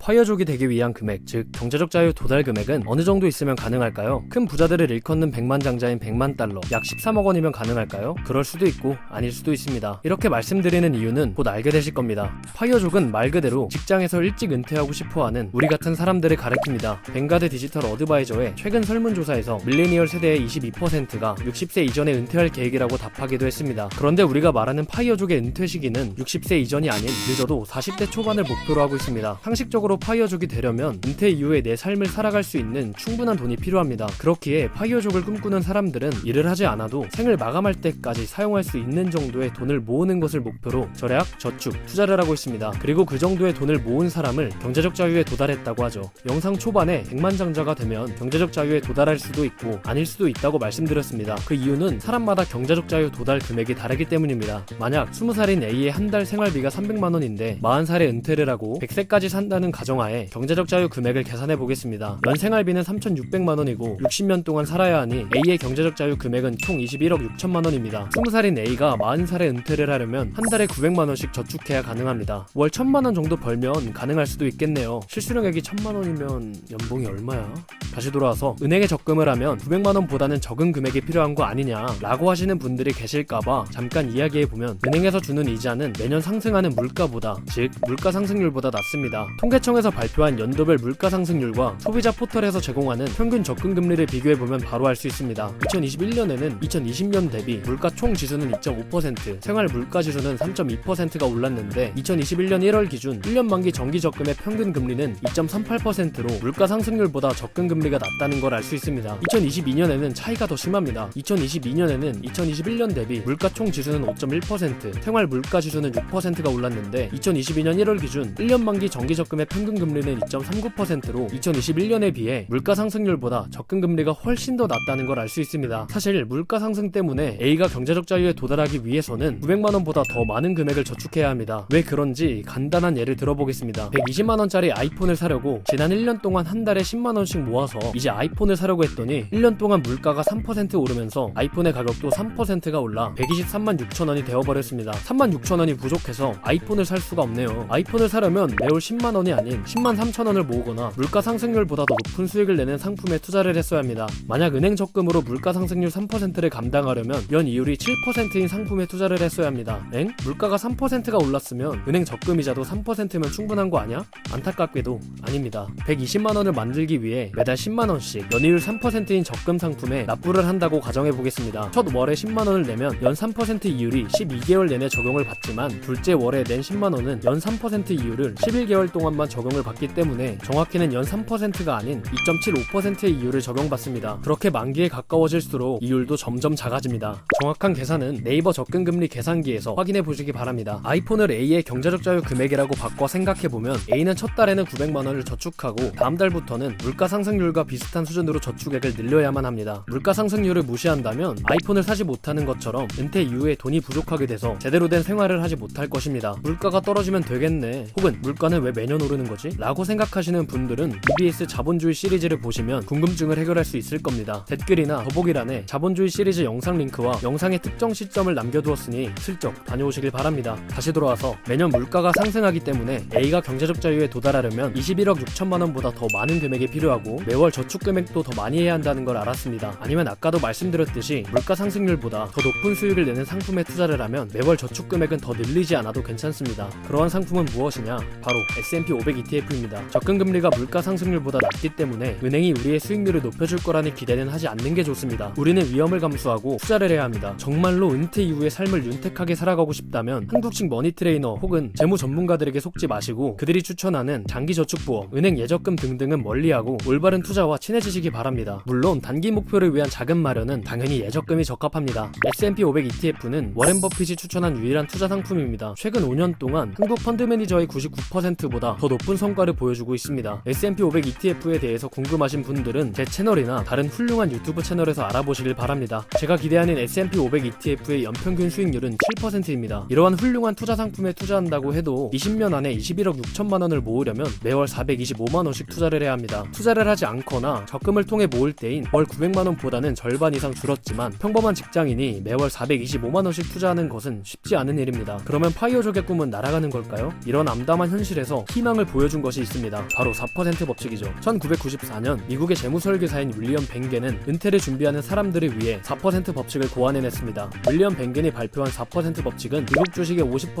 파이어족이 되기 위한 금액, 즉 경제적 자유 도달 금액은 어느 정도 있으면 가능할까요? 큰 부자들을 일컫는 백만장자인 100만 달러, 약 13억 원이면 가능할까요? 그럴 수도 있고 아닐 수도 있습니다. 이렇게 말씀드리는 이유는 곧 알게 되실 겁니다. 파이어족은 말 그대로 직장에서 일찍 은퇴하고 싶어하는 우리 같은 사람들을 가리킵니다. 뱅가드 디지털 어드바이저의 최근 설문조사에서 밀레니얼 세대의 22%가 60세 이전에 은퇴할 계획이라고 답하기도 했습니다. 그런데 우리가 말하는 파이어족의 은퇴 시기는 60세 이전이 아닌 늦어도 40대 초반을 목표로 하고 있습니다. 상식적으로 파이어족이 되려면 은퇴 이후에 내 삶을 살아갈 수 있는 충분한 돈이 필요합니다. 그렇기에 파이어족을 꿈꾸는 사람들은 일을 하지 않아도 생을 마감할 때까지 사용할 수 있는 정도의 돈을 모으는 것을 목표로 절약, 저축, 투자를 하고 있습니다. 그리고 그 정도의 돈을 모은 사람을 경제적 자유에 도달했다고 하죠. 영상 초반에 백만장자가 되면 경제적 자유에 도달할 수도 있고 아닐 수도 있다고 말씀드렸습니다. 그 이유는 사람마다 경제적 자유 도달 금액이 다르기 때문입니다. 만약 20살인 A의 한 달 생활비가 300만 원인데 40살에 은퇴를 하고 100세까지 산다는 가정하에 경제적 자유 금액을 계산해 보겠습니다. 연 생활비는 3,600만 원이고 60년 동안 살아야 하니 A의 경제적 자유 금액은 총 21억 6천만 원입니다. 20살인 A가 40살에 은퇴를 하려면 한 달에 900만 원씩 저축해야 가능합니다. 월 1000만 원 정도 벌면 가능할 수도 있겠네요. 실수령액이 1000만 원이면 연봉이 얼마야? 다시 돌아와서 은행에 적금을 하면 900만 원보다는 적은 금액이 필요한 거 아니냐 라고 하시는 분들이 계실까봐 잠깐 이야기해 보면 은행에서 주는 이자는 매년 상승하는 물가보다 즉 물가 상승률보다 낮습니다. 통계청에서 발표한 연도별 물가 상승률과 소비자 포털에서 제공하는 평균 접근 금리를 비교해 보면 바로 알 수 있습니다. 2021년에는 2020년 대비 물가 총 지수는 2.5%, 생활 물가 지수는 3.2%가 올랐는데 2021년 1월 기준 1년 만기 정기 적금의 평균 금리는 2.38%로 물가 상승률보다 접근 금리 가 낮다는 걸 알 수 있습니다. 2022년에는 차이가 더 심합니다. 2022년에는 2021년 대비 물가 총 지수는 5.1%, 생활 물가 지수는 6%가 올랐는데 2022년 1월 기준 1년 만기 정기 적금의 평균 금리는 2.39%로 2021년에 비해 물가 상승률보다 접근 금리가 훨씬 더 낮다는 걸 알 수 있습니다. 사실 물가 상승 때문에 A가 경제적 자유에 도달하기 위해서는 900만 원보다 더 많은 금액을 저축해야 합니다. 왜 그런지 간단한 예를 들어보겠습니다. 120만 원짜리 아이폰을 사려고 지난 1년 동안 한 달에 10만 원씩 모아서 이제 아이폰을 사려고 했더니 1년 동안 물가가 3% 오르면서 아이폰의 가격도 3%가 올라 123만 6천 원이 되어버렸습니다. 3만 6천 원이 부족해서 아이폰을 살 수가 없네요. 아이폰을 사려면 매월 10만 원이 아닌 10만 3천 원을 모으거나 물가 상승률보다 더 높은 수익을 내는 상품에 투자를 했어야 합니다. 만약 은행 적금으로 물가 상승률 3%를 감당하려면 연 이율이 7%인 상품에 투자를 했어야 합니다. 엥? 물가가 3%가 올랐으면 은행 적금 이자도 3%면 충분한 거 아니야? 안타깝게도 아닙니다. 120만 원을 만들기 위해 매달 10만 원씩 연이율 3%인 적금 상품에 납부를 한다고 가정해 보겠습니다. 첫 월에 10만 원을 내면 연 3% 이율이 12개월 내내 적용을 받지만 둘째 월에 낸 10만 원은 연 3% 이율을 11개월 동안만 적용을 받기 때문에 정확히는 연 3%가 아닌 2.75%의 이율을 적용받습니다. 그렇게 만기에 가까워질수록 이율도 점점 작아집니다. 정확한 계산은 네이버 접근 금리 계산기에서 확인해 보시기 바랍니다. 아이폰을 A의 경제적 자유 금액이라고 바꿔 생각해 보면 A는 첫 달에는 900만 원을 저축하고 다음 달부터는 물가 상승률 과 비슷한 수준으로 저축액을 늘려야만 합니다. 물가 상승률을 무시한다면 아이폰을 사지 못하는 것처럼 은퇴 이후에 돈이 부족하게 돼서 제대로 된 생활을 하지 못할 것입니다. 물가가 떨어지면 되겠네. 혹은 물가는 왜 매년 오르는 거지? 라고 생각하시는 분들은 EBS 자본주의 시리즈를 보시면 궁금증을 해결할 수 있을 겁니다. 댓글이나 더보기란에 자본주의 시리즈 영상 링크와 영상의 특정 시점을 남겨두었으니 슬쩍 다녀오시길 바랍니다. 다시 돌아와서 매년 물가가 상승하기 때문에 A가 경제적 자유에 도달하려면 21억 6천만 원보다 더 많은 금액이 필요하고 매월 저축 금액도 더 많이 해야 한다는 걸 알았습니다. 아니면 아까도 말씀드렸듯이 물가 상승률보다 더 높은 수익을 내는 상품에 투자를 하면 매월 저축 금액은 더 늘리지 않아도 괜찮습니다. 그러한 상품은 무엇이냐? 바로 S&P 500 ETF입니다. 접근 금리가 물가 상승률보다 낮기 때문에 은행이 우리의 수익률을 높여줄 거라는 기대는 하지 않는 게 좋습니다. 우리는 위험을 감수하고 투자를 해야 합니다. 정말로 은퇴 이후의 삶을 윤택하게 살아가고 싶다면 한국식 머니 트레이너 혹은 재무 전문가들에게 속지 마시고 그들이 추천하는 장기 저축 보험, 은행 예적금 등등은 멀리하고 올바른 투자와 친해지시기 바랍니다. 물론 단기 목표를 위한 자금 마련은 당연히 예적금이 적합합니다. S&P 500 ETF는 워렌 버핏이 추천한 유일한 투자 상품입니다. 최근 5년 동안 한국 펀드 매니저의 99%보다 더 높은 성과를 보여주고 있습니다. S&P 500 ETF에 대해서 궁금하신 분들은 제 채널이나 다른 훌륭한 유튜브 채널에서 알아보시길 바랍니다. 제가 기대하는 S&P 500 ETF의 연평균 수익률은 7%입니다. 이러한 훌륭한 투자 상품에 투자한다고 해도 20년 안에 21억 6천만 원을 모으려면 매월 425만 원씩 투자를 해야 합니다. 투자를 하지 않거나 적금을 통해 모을 때인 월 900만 원보다는 절반 이상 줄었지만 평범한 직장인이 매월 425만 원씩 투자하는 것은 쉽지 않은 일입니다. 그러면 파이어족의 꿈은 날아가는 걸까요? 이런 암담한 현실에서 희망을 보여준 것이 있습니다. 바로 4% 법칙이죠. 1994년 미국의 재무설계사인 윌리엄 뱅겐은 은퇴를 준비하는 사람들을 위해 4% 법칙을 고안해냈습니다. 윌리엄 뱅겐이 발표한 4% 법칙은 미국 주식의 50%,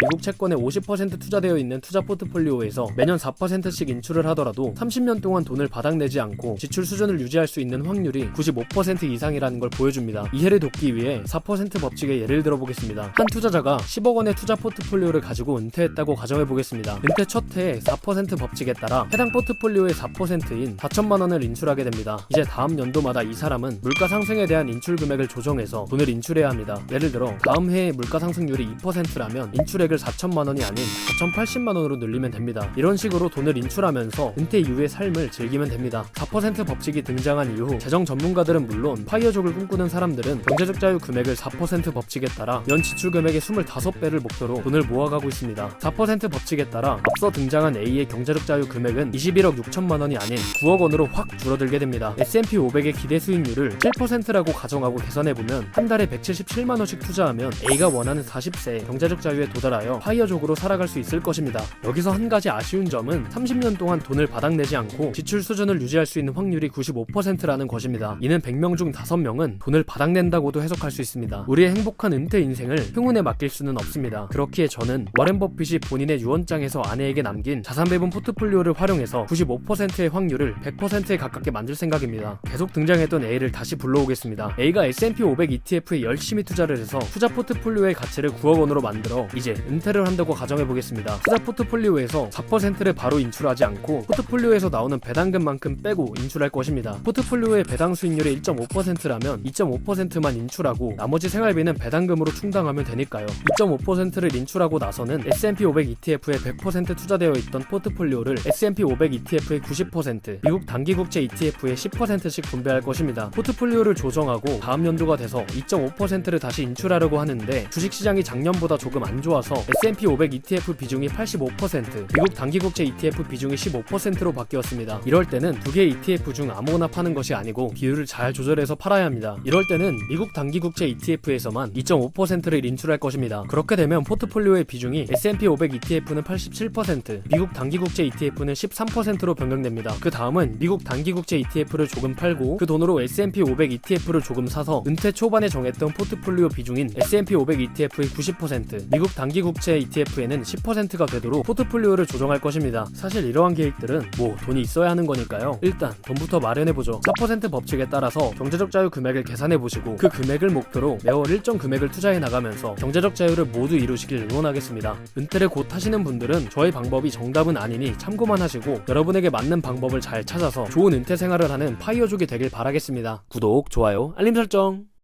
미국 채권의 50% 투자되어 있는 투자 포트폴리오에서 매년 4%씩 인출을 하더라도 30년 동안 돈을 바닥내지 않고 지출 수준을 유지할 수 있는 확률이 95% 이상이라는 걸 보여줍니다. 이해를 돕기 위해 4% 법칙의 예를 들어보겠습니다. 한 투자자가 10억 원의 투자 포트폴리오를 가지고 은퇴했다고 가정해보겠습니다. 은퇴 첫 해에 4% 법칙에 따라 해당 포트폴리오의 4%인 4천만 원을 인출하게 됩니다. 이제 다음 연도마다 이 사람은 물가 상승에 대한 인출 금액을 조정해서 돈을 인출해야 합니다. 예를 들어 다음 해에 물가 상승률이 2%라면 인출액을 4천만 원이 아닌 4,080만 원으로 늘리면 됩니다. 이런 식으로 돈을 인출하면서 은퇴 이후의 삶을 즐기면 됩니다. 4% 법칙이 등장한 이후 재정 전문가들은 물론 파이어족을 꿈꾸는 사람들은 경제적 자유 금액을 4% 법칙에 따라 연 지출 금액의 25배를 목표로 돈을 모아가고 있습니다. 4% 법칙에 따라 앞서 등장한 A의 경제적 자유 금액은 21억 6천만 원이 아닌 9억 원으로 확 줄어들게 됩니다. S&P 500의 기대 수익률을 7%라고 가정하고 계산해보면 한 달에 177만 원씩 투자하면 A가 원하는 40세 경제적 자유에 도달하여 파이어족으로 살아갈 수 있을 것입니다. 여기서 한 가지 아쉬운 점은 30년 동안 돈을 바닥내지 않고 지출 수준 을 유지할 수 있는 확률이 95%라는 것입니다. 이는 100명 중 5명은 돈을 바닥낸다고도 해석할 수 있습니다. 우리의 행복한 은퇴 인생을 행운에 맡길 수는 없습니다. 그렇기에 저는 워렌 버핏이 본인의 유언장에서 아내에게 남긴 자산 배분 포트폴리오를 활용해서 95%의 확률을 100%에 가깝게 만들 생각입니다. 계속 등장했던 A를 다시 불러오겠습니다. A가 S&P 500 ETF에 열심히 투자를 해서 투자 포트폴리오의 가치를 9억 원으로 만들어 이제 은퇴를 한다고 가정해 보겠습니다. 투자 포트폴리오에서 4%를 바로 인출하지 않고 포트폴리오에서 나오는 배당금만 큼 빼고 인출할 것입니다. 포트폴리오의 배당 수익률이 1.5%라면 2.5%만 인출하고 나머지 생활비는 배당금으로 충당하면 되니까요. 2.5%를 인출하고 나서는 S&P 500 ETF에 100% 투자되어 있던 포트폴리오를 S&P 500 ETF의 90%, 미국 단기국채 ETF에 10%씩 분배할 것입니다. 포트폴리오를 조정하고 다음 연도가 돼서 2.5%를 다시 인출하려고 하는데 주식시장이 작년보다 조금 안 좋아서 S&P 500 ETF 비중이 85%, 미국 단기국채 ETF 비중이 15%로 바뀌었습니다. 이럴 때는 두 개의 ETF 중 아무거나 파는 것이 아니고 비율을 잘 조절해서 팔아야 합니다. 이럴 때는 미국 단기 국채 ETF에서만 2.5%를 인출할 것입니다. 그렇게 되면 포트폴리오의 비중이 S&P 500 ETF는 87%, 미국 단기 국채 ETF는 13%로 변경됩니다. 그 다음은 미국 단기 국채 ETF를 조금 팔고 그 돈으로 S&P 500 ETF를 조금 사서 은퇴 초반에 정했던 포트폴리오 비중인 S&P 500 ETF의 90%, 미국 단기 국채 ETF에는 10%가 되도록 포트폴리오를 조정할 것입니다. 사실 이러한 계획들은 뭐 돈이 있어야 하는 거니 까요. 일단 돈부터 마련해보죠. 4% 법칙에 따라서 경제적 자유 금액을 계산해보시고 그 금액을 목표로 매월 일정 금액을 투자해 나가면서 경제적 자유를 모두 이루시길 응원하겠습니다. 은퇴를 곧 하시는 분들은 저의 방법이 정답은 아니니 참고만 하시고 여러분에게 맞는 방법을 잘 찾아서 좋은 은퇴 생활을 하는 파이어족이 되길 바라겠습니다. 구독, 좋아요, 알림 설정.